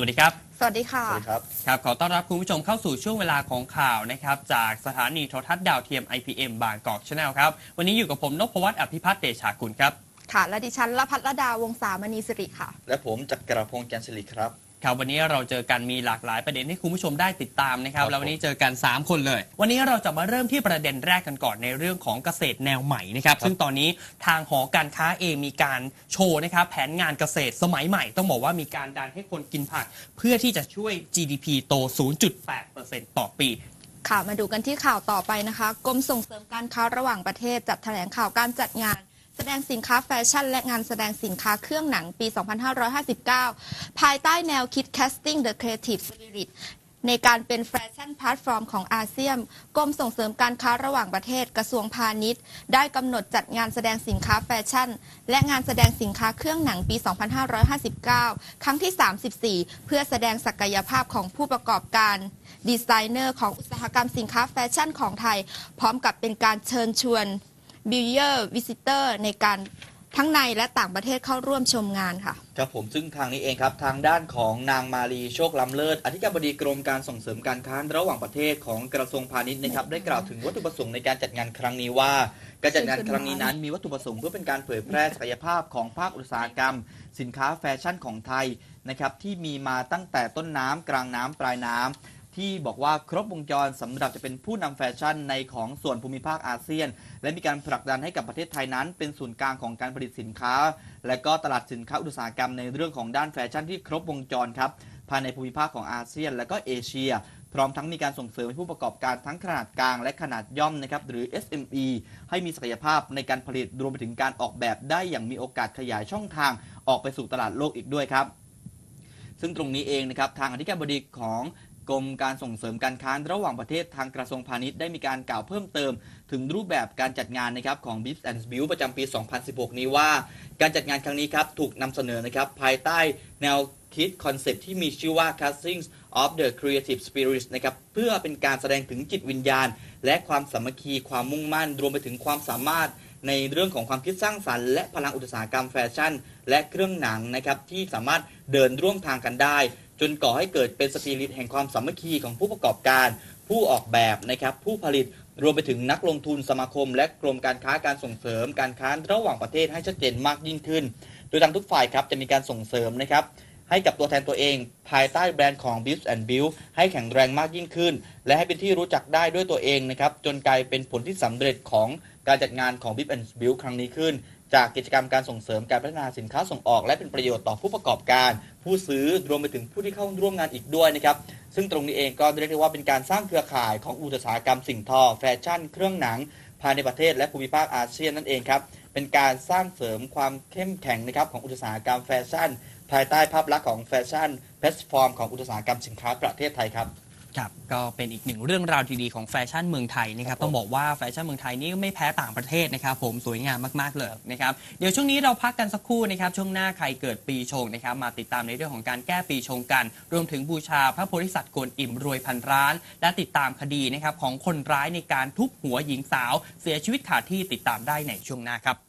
วัสดีครับ สวัสดีค่ะ สวัสดีครับ ครับขอต้อนรับคุณผู้ชมเข้าสู่ช่วงเวลาของข่าวนะครับ จากสถานีโทรทัศน์ดาวเทียม IPM บางกอกชาแนลครับ วันนี้อยู่กับผมนพวัฒน์อภิพัฒน์เดชากุลครับ ค่ะ และดิฉันละพัฒรดาวงศามณีสิริค่ะ และผมจักรพงษ์แกนสิริครับ ครับวันนี้เราเจอกันมีหลากหลายประเด็นให้คุณผู้ชมได้ติดตามนะครับครับแล้ววันนี้เจอกัน 3 คนเลย วันนี้เราจะมาเริ่มที่ประเด็นแรกกันก่อนในเรื่องของเกษตรแนวใหม่นะครับซึ่งตอนนี้ทางหอการค้าเองมีการโชว์นะครับแผนงานเกษตรสมัยใหม่ ต้องบอกว่ามีการดันให้คนกินผัก เพื่อที่จะช่วย GDP โต 0.8%ต่อปี ค่ะมาดูกันที่ข่าวต่อไปนะคะ กรมส่งเสริมการค้าระหว่างประเทศจัดแถลงข่าวการจัดงาน แสดงสินค้าแฟชั่น และงานแสดงสินค้าเครื่องหนังปี 2559 ภายใต้แนวคิด Casting the Creative Spirit ในการเป็นแฟชั่นแพลตฟอร์มของอาเซียนกรมส่งเสริมการค้าระหว่างประเทศกระทรวงพาณิชย์ ได้กำหนดจัดงานแสดงสินค้าแฟชั่น และงานแสดงสินค้าเครื่องหนังปี 2559 ครั้งที่ 34 เพื่อแสดงศักยภาพของผู้ประกอบการ ดีไซเนอร์ของอุตสาหกรรมสินค้าแฟชั่นของไทย พร้อมกับเป็นการเชิญชวน บิเยอร์วิสิเตอร์ในการทั้งในและต่างประเทศเข้าร่วมชมงานค่ะ ครับผมซึ่งทางนี้เองครับ ทางด้านของนางมาลีโชคล้ำเลิศอธิการบดีกรมการส่งเสริมการค้าระหว่างประเทศของกระทรวงพาณิชย์นะครับได้กล่าวถึงวัตถุประสงค์ในการจัดงานครั้งนี้ว่า การจัดงานครั้งนี้นั้นมีวัตถุประสงค์เพื่อเป็นการเผยแพร่ศักยภาพของภาคอุตสาหกรรม สินค้าแฟชั่นของไทยนะครับที่มีมาตั้งแต่ต้นน้ำกลางน้ำปลายน้ำ ที่บอกว่าครบวงจรสำหรับจะเป็นผู้นำแฟชั่นในของส่วนภูมิภาคอาเซียน และมีการผลักดันให้กับประเทศไทยนั้น เป็นศูนย์กลางของการผลิตสินค้า และก็ตลาดสินค้าอุตสาหกรรมในเรื่องของด้านแฟชั่นที่ครบวงจรครับภายในภูมิภาคของอาเซียน และก็เอเชีย พร้อมทั้งมีการส่งเสริมให้ผู้ประกอบการทั้งขนาดกลางและขนาดย่อมนะครับหรือ SME ให้มีศักยภาพในการผลิตรวมไปถึงการออกแบบได้อย่างมีโอกาสขยายช่องทางออกไปสู่ตลาดโลกอีกด้วยครับซึ่งตรงนี้เองนะครับทางอธิการบดีของ กรมการส่งเสริมการค้าระหว่างประเทศทางกระทรวงพาณิชย์ได้มีการกล่าวเพิ่มเติม ถึงรูปแบบการจัดงานนะครับของ b i z and b u i l ประจำปี 2016 นี้ว่า การจัดงานครั้งนี้ครับถูกนำเสนอนะครับภายใต้แนวคิดคอนเซ็ปต์ที่มีชื่อว่า Casting of the Creative Spirit นะครับเพื่อเป็นการแสดงถึงจิตวิญญาณ และความสามัคคีความมุ่งมั่น รวมไปถึงความสามารถในเรื่องของความคิดสร้างสรรค์และพลังอุตสาหกรรมแฟชั่น และเครื่องหนังนะครับที่สามารถเดินร่วมทางกันได้ จนก่อให้เกิดเป็นสปิริตแห่งความสามัคคีของผู้ประกอบการ ผู้ออกแบบนะครับผู้ผลิตรวมไปถึงนักลงทุนสมาคม และกรมการค้าการส่งเสริมการค้าระหว่างประเทศให้ชัดเจนมากยิ่งขึ้น โดยทางทุกฝ่ายครับจะมีการส่งเสริมนะครับให้กับตัวแทนตัวเอง ภายใต้แบรนด์ของ Build and Build ให้แข็งแรงมากยิ่งขึ้น และให้เป็นที่รู้จักได้ด้วยตัวเองนะครับจนกลายเป็นผลที่สำเร็จของการจัดงานของ Build and Build ครั้งนี้ขึ้น จากกิจกรรมการส่งเสริมการพัฒนาสินค้าส่งออก และเป็นประโยชน์ต่อผู้ประกอบการ ผู้ซื้อรวมไปถึงผู้ที่เข้าร่วมงานอีกด้วยนะครับซึ่งตรงนี้เองก็เรียกได้ว่าเป็นการสร้างเครือข่ายของอุตสาหกรรมสิ่งทอ แฟชั่น เครื่องหนัง ภายในประเทศและภูมิภาคอาเซียนนั่นเองครับเป็นการสร้างเสริมความเข้มแข็งนะครับของอุตสาหกรรมแฟชั่น ภายใต้ภาพลักษณ์ของแฟชั่นแพลตฟอร์มของอุตสาหกรรมสินค้าประเทศไทยครับ ครับก็เป็นอีกหนึ่งเรื่องราวดีๆของแฟชั่นเมืองไทยนะครับครับผมต้องบอกว่าแฟชั่นเมืองไทยนี่ไม่แพ้ต่างประเทศนะครับผมสวยงามมากๆเลยนะครับเดี๋ยวช่วงนี้เราพักกันสักครู่นะครับช่วงหน้าใครเกิดปีชงนะครับมาติดตามในเรื่องของการแก้ปีชงกัน รวมถึงบูชาพระโพธิสัตว์กวนอิ่มรวยพันร้าน และติดตามคดีนะครับของคนร้ายในการทุบหัวหญิงสาว เสียชีวิตขาดที่ติดตามได้ในช่วงหน้าครับ